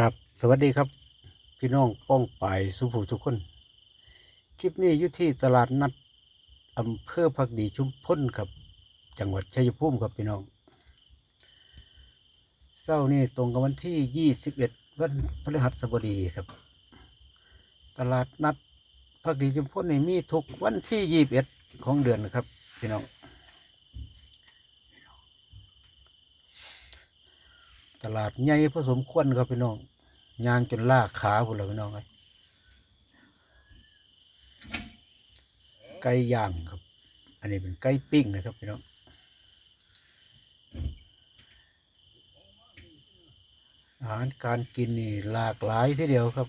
ครับ สวัสดีครับ พี่น้องป้องปายสุภูทุกคน คลิปนี้อยู่ที่ตลาดนัดอำเภอพักดีชุมพลครับ จังหวัดชัยภูมิครับพี่น้องเช้านี่ตรงกับวันที่ 21 วันพฤหัสบดีครับ ตลาดนัดพักดีชุมพลนี่มีทุกวันที่ 21 ของเดือนนะครับ พี่น้อง ตลาดใหญ่ผสมควรครับพี่น้องยางจนลากขาพุ่นเลยพี่น้องเลยไก่ย่างครับ อันนี้เป็นไก่ปิ้งนะครับพี่น้องอาหารการกินนี่หลากหลายทีเดียวครับ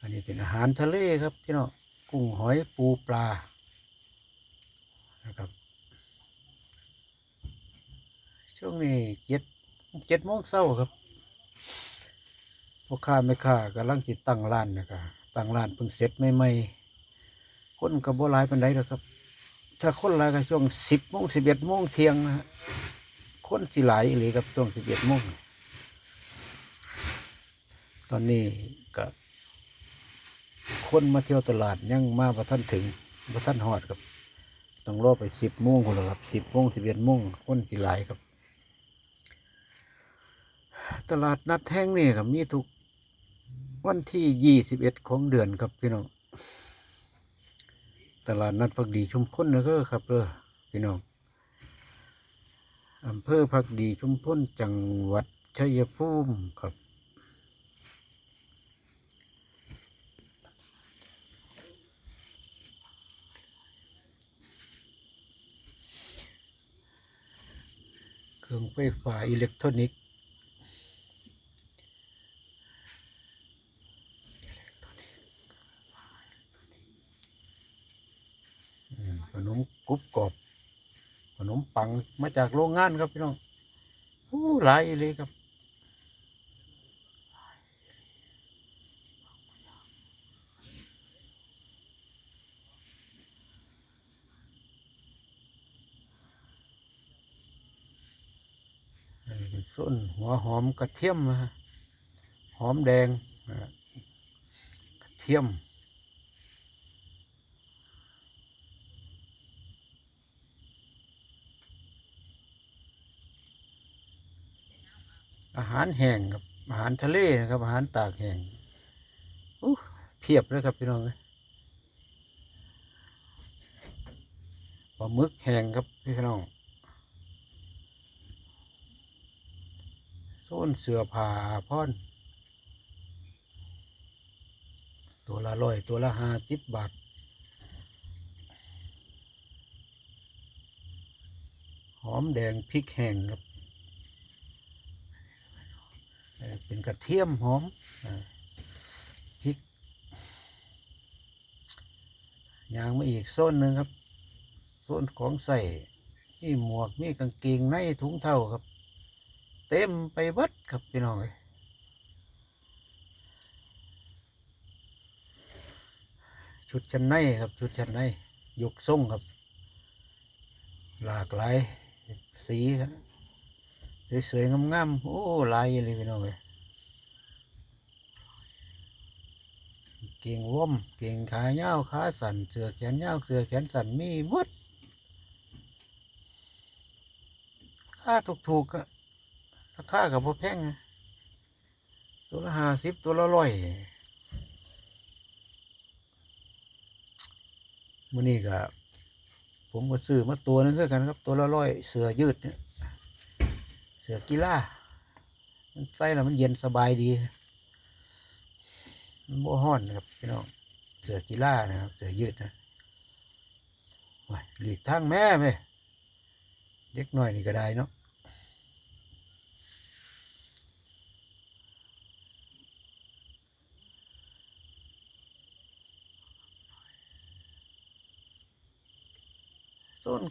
อันนี้เป็นอาหารทะเลครับพี่น้องกุ้งหอยปูปลา นะครับ ช่วงนี้เจ็ดเจ็ดโมงเช้าครับพ่อค้าไม่ค้ากำลังติดตั้งร้านนะครับตั้งร้านเพิ่งเสร็จใหม่ๆคนกับโบหลายปันไดแล้วครับ ถ้าคนลายก็ช่วงสิบโมงสิบเอ็ดโมงเที่ยงนะฮะคนสิหลายอีหลีครับช่วงสิบเอ็ดโมงตอนนี้ก็คนมาเที่ยวตลาดยังมาประท่านถึงประท่านหอดครับ ต้องรอไปสิบโมงคนละครับสิบโมงสิบเอ็ดโมงคนกี่หลายครับ ตลาดนัดแห้งนี่ครับมีทุกวันที่ยี่สิบเอ็ดของเดือนครับพี่น้องตลาดนัดพักดีชุมพลนะก็ครับเออพี่น้องอำเภอพักดีชุมพลจังหวัดชัยภูมิครับ เครื่องไฟฟ้าอิเล็กทรอนิกส์ขนมกรุบกรอบขนมปังมาจากโรงงานครับพี่น้อง โอ้หลายเลยครับ อันนี้เป็น ส้นหัวหอมกระเทียมนะฮะหอมแดงนะฮะกระเทียมอาหารแห้งครับอาหารทะเลนะครับ อาหารตากแห้งอู้เพียบเลยครับพี่น้องเอ้ยปลาหมึกแห้งครับพี่น้อง โซนเสือผ่าพ่อนตัวละร้อยตัวละห้าสิบบาทหอมแดงพริกแห้งครับเป็นกระเทียมหอมอพริกยางมาอีกโซนหนึ่งครับโซนของใส่นี่หมวกนี่กางเกงในถุงเท้าครับ ต็มไปบดครับพี่น้องเอ้ยชุดชั้นในครับชุดชั้นในยกทรงครับ หลากหลายสีครับสวยๆงามๆโอ้ลายเลยพี่น้องเอ้ยเก่งว่อมเก่งขาเย้าขาสั่นเสือแขนเย้าเสือแขนสั่นมีหมดค่าถูกๆอะ ราคากับพอแพงตัวละห้าสิบตัวละร้อยมื่อนี้ก็ผมก็ซื้อมาตัวนึงคือกันครับ ตัวละร้อยเสือยืดเนี่ยเสือกีฬามันใส่แล้วมันเย็นสบายดี มันโบห้อนนะครับพี่น้องเสือกีฬานะครับ เสือยืดนะหลีกทางแม่ไหมเด็กหน่อยนี่ก็ได้เนาะ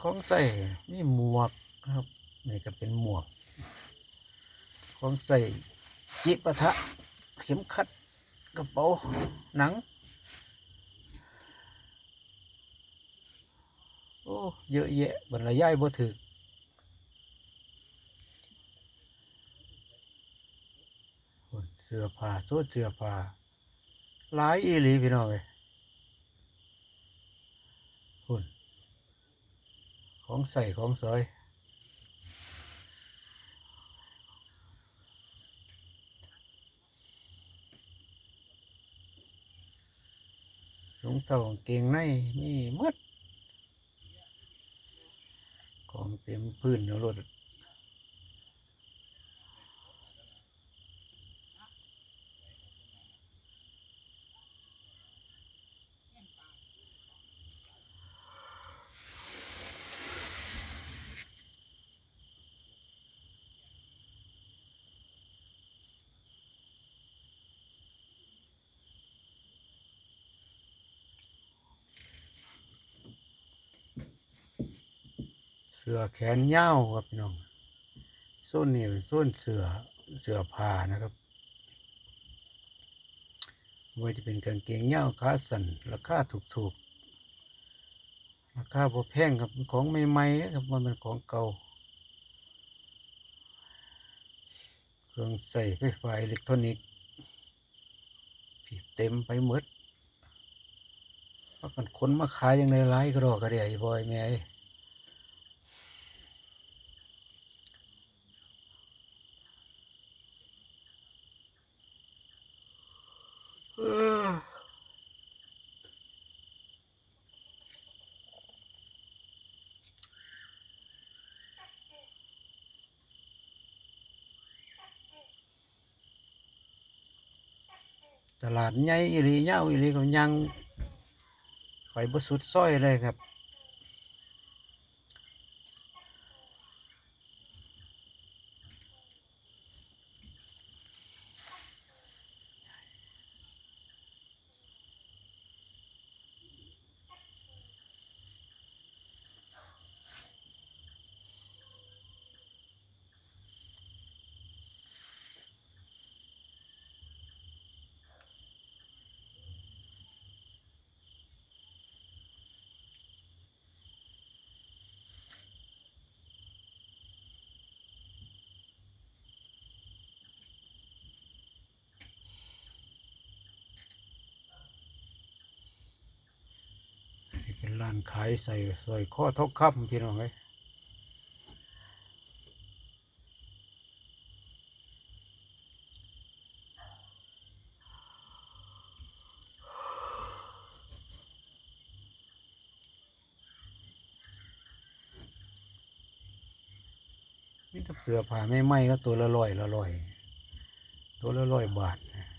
ของใส่นี่หมวกครับนี่ก็เป็นหมวก ของใส่จิปะทะ เข็มขัดกระเป๋าหนัง โอ้เยอะแยะบรรยายบ่ถึกเสื้อผ้าโซ่เสื้อผ้าหลายอีหลีพี่น้องเลยหุ่น ของใส่ของสอยสงเต่ากางเกงในนี่หมดของเต็มพื้นแล้วรถ สือแขนยาวครับพี่น้องส้นนี่เป็นส้นเสือเสือผ้านะครับว่าจะเป็นกางเกงยาวขาสั้นราคาถูกๆราคาพอแพงครับของใหม่ๆครับมันเป็นของเก่าเครื่องใส่ไฟฟ้าอิเล็กทรอนิกส์เต็มไปหมดเพราะกันคนมาขายยังในร้ายก็รอกกระเดียบอยแม่เอ้ย เออ ตลาดใหญ่อีรีเย้าอีรีก็ยังไปบสุดซอยเลยครับ นี่เป็นร้านขายใส่สร้อยข้อทองคำพี่น้องเอ้ยมีแต่เสือผ้าไม่ไหมก็ตัวละร้อยละร้อย ตัวละร้อยบาทนะ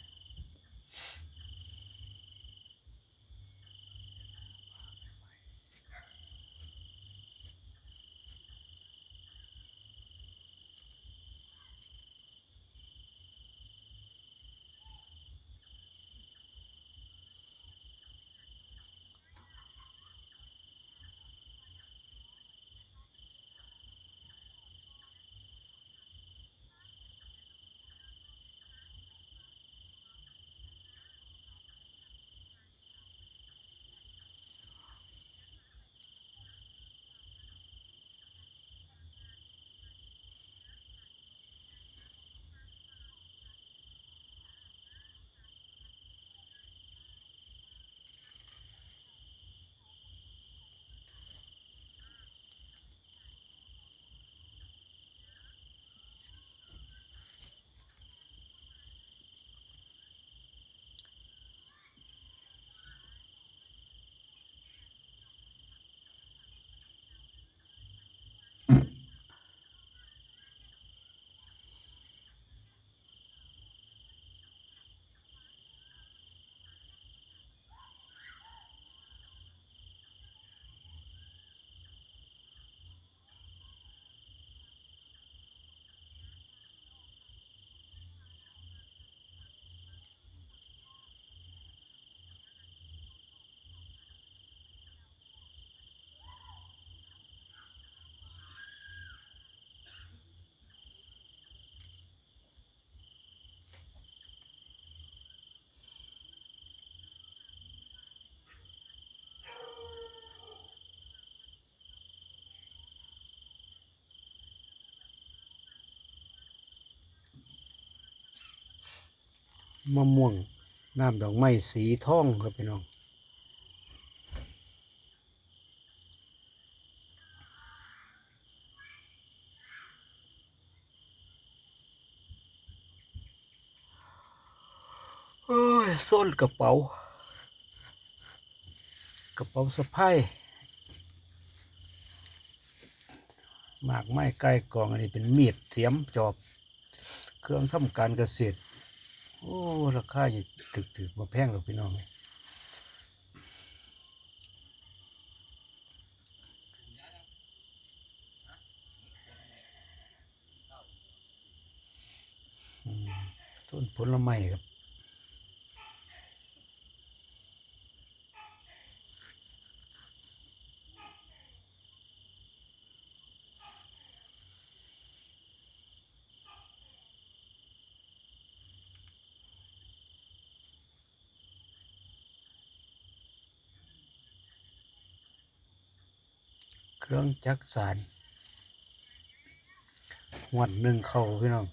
มะม่วงน้ำดอกไม้สีทองครับพี่น้องโอ้ยโซนกระเป๋า กระเป๋าสะพายหมากไม้ใกล้กองอันนี้เป็นมีดเสียมจอบ เครื่องทำการเกษตร โอ้ราคาอยู่ถึกถึกมาแพงหรอกพี่น้องเลยต้นผลไม้ครับ เครื่องจักสารหวัดหนึ่งเข่าพี่น้อง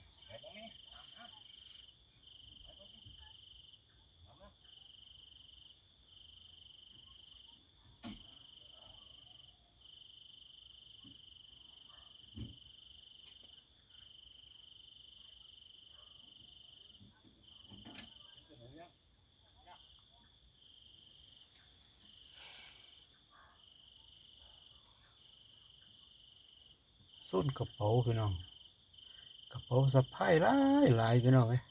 ส้นกระเป๋าพี่น้อง กระเป๋าสะพายหลายหลายพี่น้องเอ้ย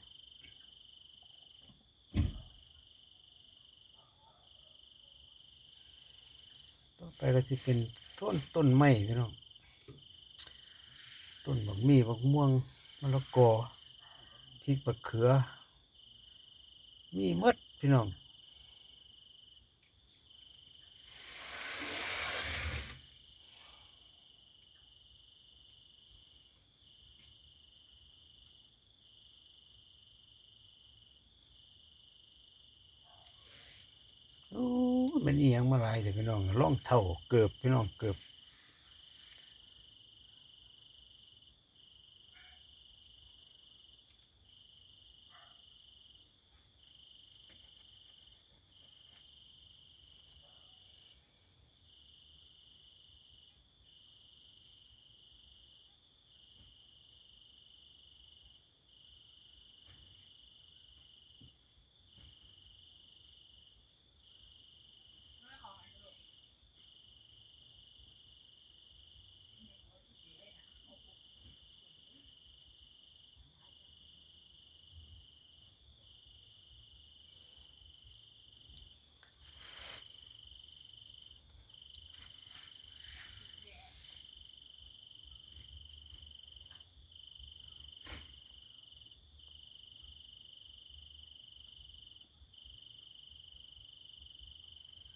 ต่อไปก็จะเป็นต้นต้นไม้พี่น้อง ต้นบักมีบักม่วงมะละกอพริกบักเขือ มีมดพี่น้อง โอ้ยมันเอียงมาหลายเล่องเท่าเกือบพี่น้องเกือบ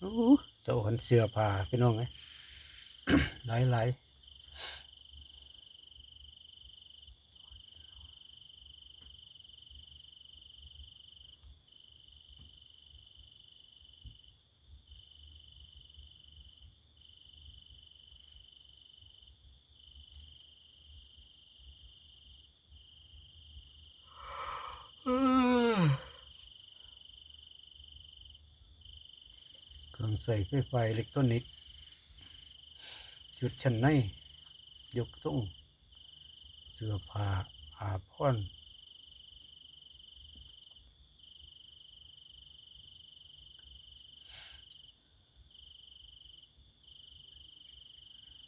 โอ้เจ้าหันเสื้อผ้าพี่น้องไงหลายหลาย ใส่ไฟฟ้าอิเล็กทรอนิกส์ชุดชั้นในยกต้องเสื้อผ้าอาภร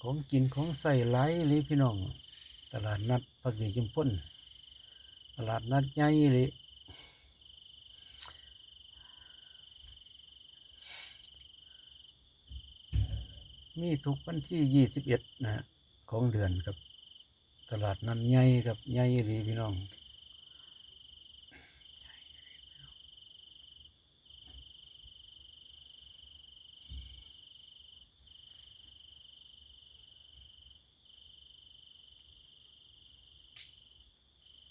ของกินของใส่ไหลเลยพี่น้อง ตลาดนัดปักดีจุมพ้นตลาดนัดใหญ่เลย มีทุกวันที่ยี่สิบเอ็ดนะฮะของเดือนครับ ตลาดนั้นใหญ่ครับใหญ่ดีพี่น้อง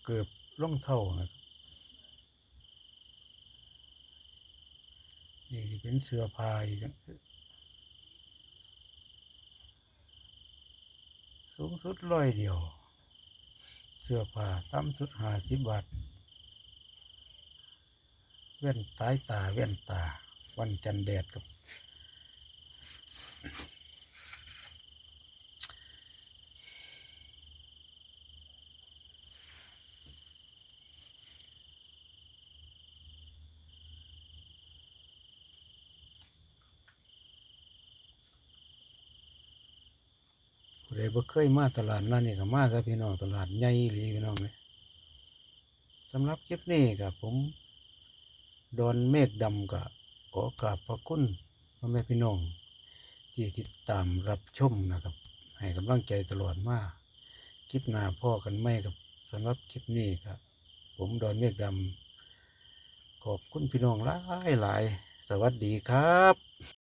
เกือบล่องเท่านะครับนี่เป็นเสื้อผ้าอีกนะ สู งสุดร้อยเดียว เสื้อผ้าต่ำสุดห้าสิบบาทเว้นสายตาเว้นตา วันจันแดดกับ ผู้ใดบ่เคยมาตลาดนั่นนี่ก็มาครับพี่น้องตลาดใหญ่อีหลีพี่น้องเลยสำหรับคลิปนี้กับผมดอนเมฆดำกับขอกราบพระคุณพ่อแม่พี่น้อง ที่ติดตามรับชมนะครับ ให้กำลังใจตลอดมาคลิปหน้าพ่อกันไม่กับสำหรับคลิปนี้ครับผมดอนเมฆดำขอบคุณพี่น้องหลายหลาย สวัสดีครับ